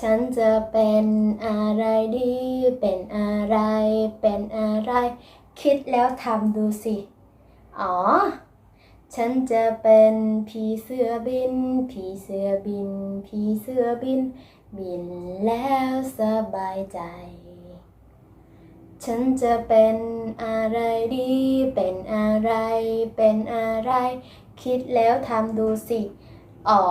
ฉันจะเป็นอะไรดี เป็นอะไร เป็นอะไร คิดแล้วทำดูสิ อ๋อ ฉันจะเป็นผีเสื้อบิน ผีเสื้อบิน ผีเสื้อบิน บินแล้วสบายใจ ฉันจะเป็นอะไรดี เป็นอะไร เป็นอะไร คิดแล้วทำดูสิ อ๋อ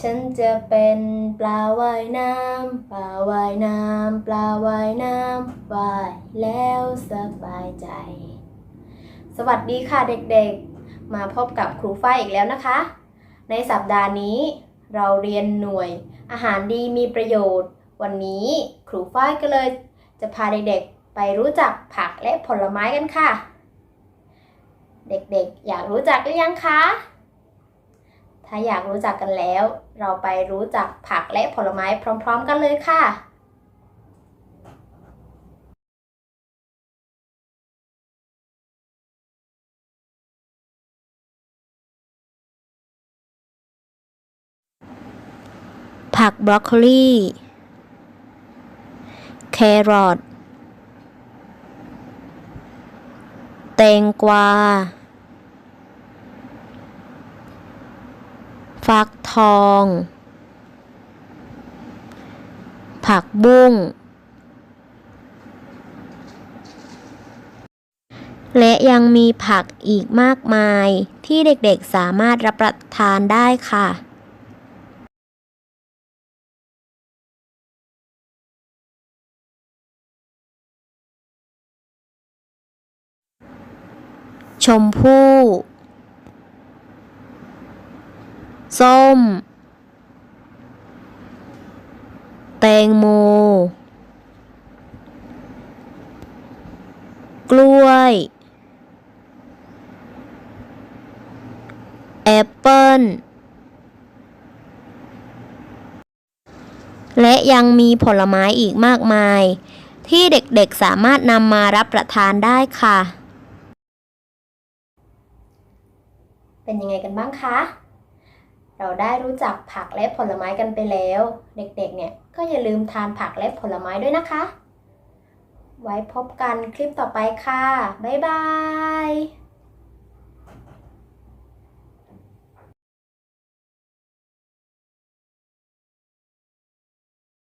ฉันจะเป็นปลาว่ายน้ำปลาว่ายน้ำปลาว่ายน้ำว่ายแล้วสบายใจ สวัสดีค่ะเด็กๆ มาพบกับครูฝ้ายอีกแล้วนะคะ ในสัปดาห์นี้เราเรียนหน่วย อาหารดีมีประโยชน์ วันนี้ครูฝ้ายก็เลย จะพาเด็กๆ ไปรู้จักผักและผลไม้กันค่ะ เด็กๆ อยากรู้จักหรือยังคะ ถ้าอยากรู้จักกันแล้ว เราไปรู้จักผักและผลไม้พร้อม ๆ กันเลยค่ะ ผักบรอกโคลีแครอทแตงกวา ฟักทอง ผักบุ้ง และยังมีผักอีกมากมายที่เด็กๆสามารถรับประทานได้ค่ะชมพู่ ส้ม แตงโม กล้วย แอปเปิ้ล และยังมีผลไม้อีกมากมาย ที่เด็กๆสามารถนำมารับประทานได้ค่ะ เป็นยังไงกันบ้างคะ เราได้รู้จักผักและผลไม้กันไปแล้ว เด็กๆเนี่ยก็อย่าลืมทานผักและผลไม้ด้วยนะคะ ไว้พบกันคลิปต่อไปค่ะ บ๊ายบาย